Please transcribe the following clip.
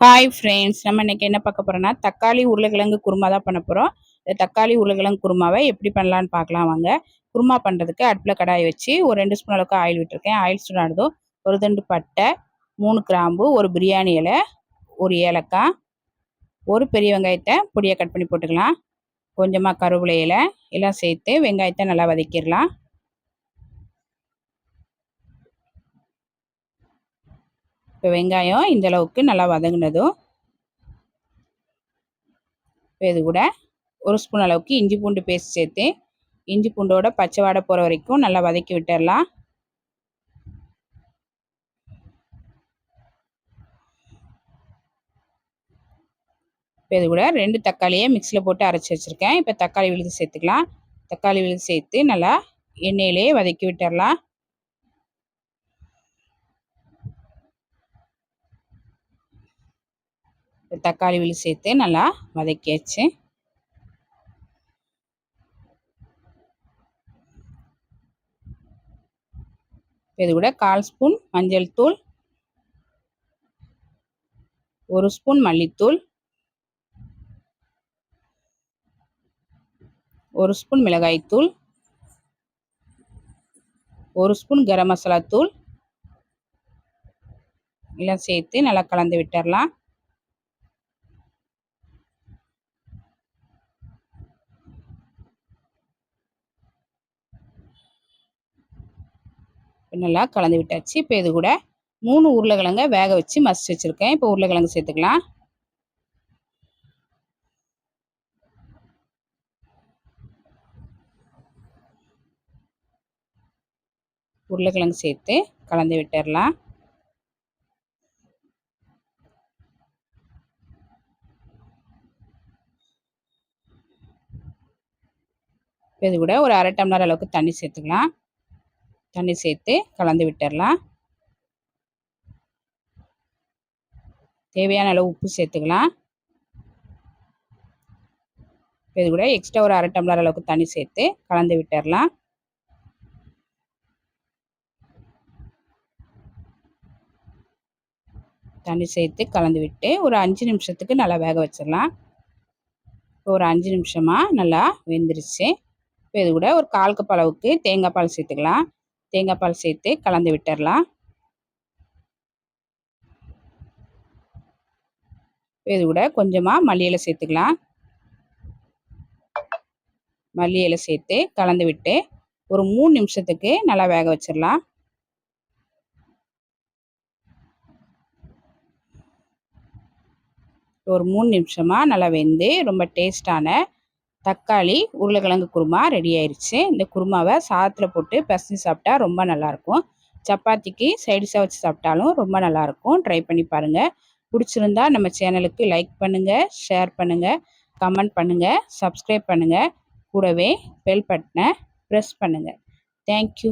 Hi friends நம்ம இன்றைக்கி என்ன பார்க்க போகிறோன்னா தக்காளி உருளைக்கிழங்கு குருமா தான் பண்ண போகிறோம் இந்த தக்காளி உருளைக்கிழங்கு குருமாவை எப்படி பண்ணலான்னு பார்க்கலாம் வாங்க. குருமா பண்ணுறதுக்கு அடுப்பில் கடாய் வச்சு ஒரு ரெண்டு ஸ்பூன் அளவுக்கு ஆயில் விட்டுருக்கேன். ஆயில் சூடானதும் ஒரு தண்டு பட்டை மூணு கிராம்பு ஒரு பிரியாணி இலை ஒரு ஏலக்காய் ஒரு பெரிய வெங்காயத்தை பொடியை கட் பண்ணி போட்டுக்கலாம். கொஞ்சமாக கருவேல இலை எல்லாம் சேர்த்து வெங்காயத்தை நல்லா வதக்கிடலாம். இப்போ வெங்காயம் இந்த அளவுக்கு நல்லா வதங்கினதும் இப்போ இது கூட ஒரு ஸ்பூன் அளவுக்கு இஞ்சி பூண்டு பேஸ்ட் சேர்த்து இஞ்சி பூண்டோட பச்சை வாடை போகிற வரைக்கும் நல்லா வதக்கி விட்டுடலாம் இப்போ இது கூட ரெண்டு தக்காளியை மிக்சியில் போட்டு அரைச்சி வச்சுருக்கேன். இப்போ தக்காளி விழுது சேர்த்துக்கலாம். தக்காளி விழுது சேர்த்து நல்லா எண்ணெயிலே வதக்கி விட்டுடலாம் தக்காளி விழு சேர்த்து நல்லா வதக்கியாச்சு. இது கூட கால் ஸ்பூன் மஞ்சள் தூள் ஒரு ஸ்பூன் மல்லித்தூள் ஒரு ஸ்பூன் மிளகாய்த்தூள் ஒரு ஸ்பூன் கரம் மசாலா தூள். எல்லாம் சேர்த்து நல்லா கலந்து விட்டுடலாம் நல்லா கலந்து விட்டாச்சு. இப்போ இது கூட மூணு உருளைக்கிழங்க வேக வச்சு மசிச்சு வச்சுருக்கேன். இப்போ உருளைக்கிழங்கு சேர்த்துக்கலாம். உருளைக்கிழங்கு சேர்த்து கலந்து விட்டுடலாம். இது கூட ஒரு அரை டம்ளர் அளவுக்கு தண்ணி சேர்த்துக்கலாம். தண்ணி சேர்த்து கலந்து விட்டுடலாம் தேவையான அளவு உப்பு சேர்த்துக்கலாம். இது கூட எக்ஸ்ட்ரா ஒரு அரை டம்ளர் அளவுக்கு தண்ணி சேர்த்து கலந்து விட்டுடலாம் தண்ணி சேர்த்து கலந்து விட்டு ஒரு அஞ்சு நிமிஷத்துக்கு நல்லா வேக வச்சிடலாம். இப்போ ஒரு அஞ்சு நிமிஷமாக நல்லா வெந்துருச்சு. இப்போ இது கூட ஒரு கால் கப் அளவுக்கு தேங்காய் பால் சேர்த்துக்கலாம். தேங்காய் பால் சேர்த்து கலந்து விட்டுடலாம் இது கூட கொஞ்சமாக மல்லியில் இலை சேர்த்துக்கலாம். மல்லியில் இலை சேர்த்து கலந்து விட்டு ஒரு மூணு நிமிஷத்துக்கு நல்லா வேக வச்சிடலாம். ஒரு மூணு நிமிஷமாக நல்லா வெந்து ரொம்ப டேஸ்டான தக்காளி உருளைக்கிழங்கு குருமா ரெடி ஆயிடுச்சு இந்த குருமாவை சாதத்தில் போட்டு பசஞ்சு சாப்பிட்டா ரொம்ப நல்லாயிருக்கும். சப்பாத்திக்கு சைடிஷாக வச்சு சாப்பிட்டாலும் ரொம்ப நல்லாயிருக்கும். ட்ரை பண்ணி பாருங்கள் பிடிச்சிருந்தா நம்ம சேனலுக்கு லைக் பண்ணுங்கள் ஷேர் பண்ணுங்கள் கமெண்ட் பண்ணுங்கள் சப்ஸ்கிரைப் பண்ணுங்கள் கூடவே பெல் பட்டனை ப்ரெஸ் பண்ணுங்கள் தேங்க்யூ